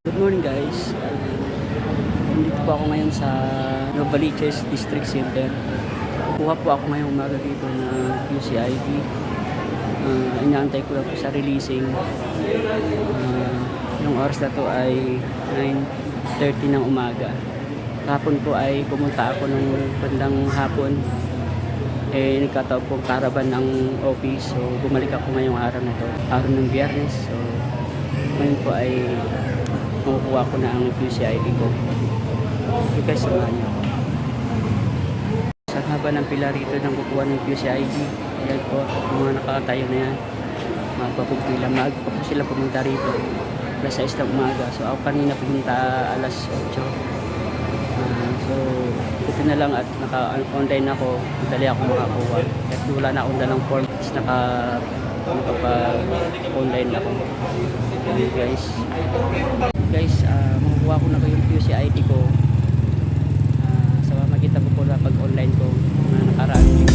Good morning guys. Nandito po ako ngayon sa Novaliches District Center. Kuha po ako ngayong umaga dito na UCIB. Uh, ah, inaantay ko lang po sa releasing. Uh, yung oras na to ay 9.30 ng umaga. Kahapon po ay pumunta ako ng bandang hapon. Eh, nagkataon po caravan ng office. So, bumalik ako ngayong araw na to. Araw ng biyernes. So, ngayon po ay makukuha ko na ang QCID ko. So guys, samahan niyo ako. Sa haba ng pila rito ng kukuha ng QCID. Yan po, mga nakakatayo na yan. Magpapagpila. Maaga pa po sila pumunta rito. Alas 6 ng umaga. So ako kanina pumunta alas 8. Ah, so, ito na lang at naka-online ako. Madali ako makakuha. At wala na akong dalang form. Naka nakapag-online ako. Ayun, guys. Guys, ah makukuha ko na ko yung QCID ko. Ah, sa makita ko po na pag-online ko na nakaraan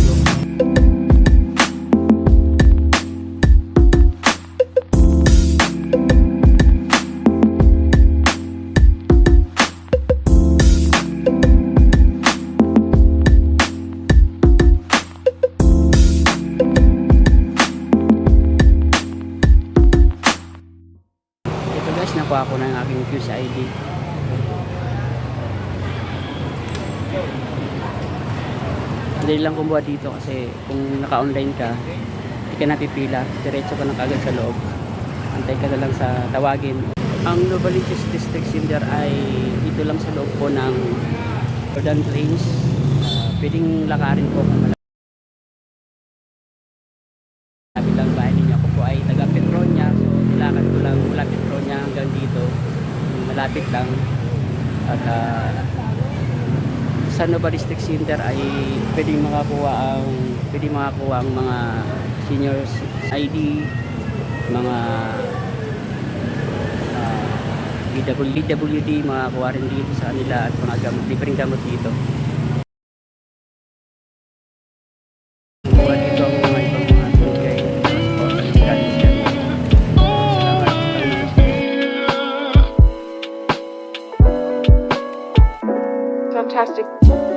linggo. Ito guys, nakuha ko na yung aking QCID. Madali lang kumuha dito kasi kung naka-online ka, hindi ka napipila, diretso ka na kagad sa loob. Antay ka na lang sa tawagin. Ang Novaliches District Center ay dito lang sa loob po ng Jordan Plains. Ah, pwedeng lakarin po kung malapit lang bahay ninyo. Ako po ay taga Petronia. So, nilakad ko lang mula Petronia hanggang dito. Malapit lang. At ah, sa Nova District Center ay pwedeng makakuha ang pwedeng makakuha ang mga seniors ID, mga uh, BWD, makakuha rin dito sa kanila at mga gamot, libreng gamot dito. fantastic.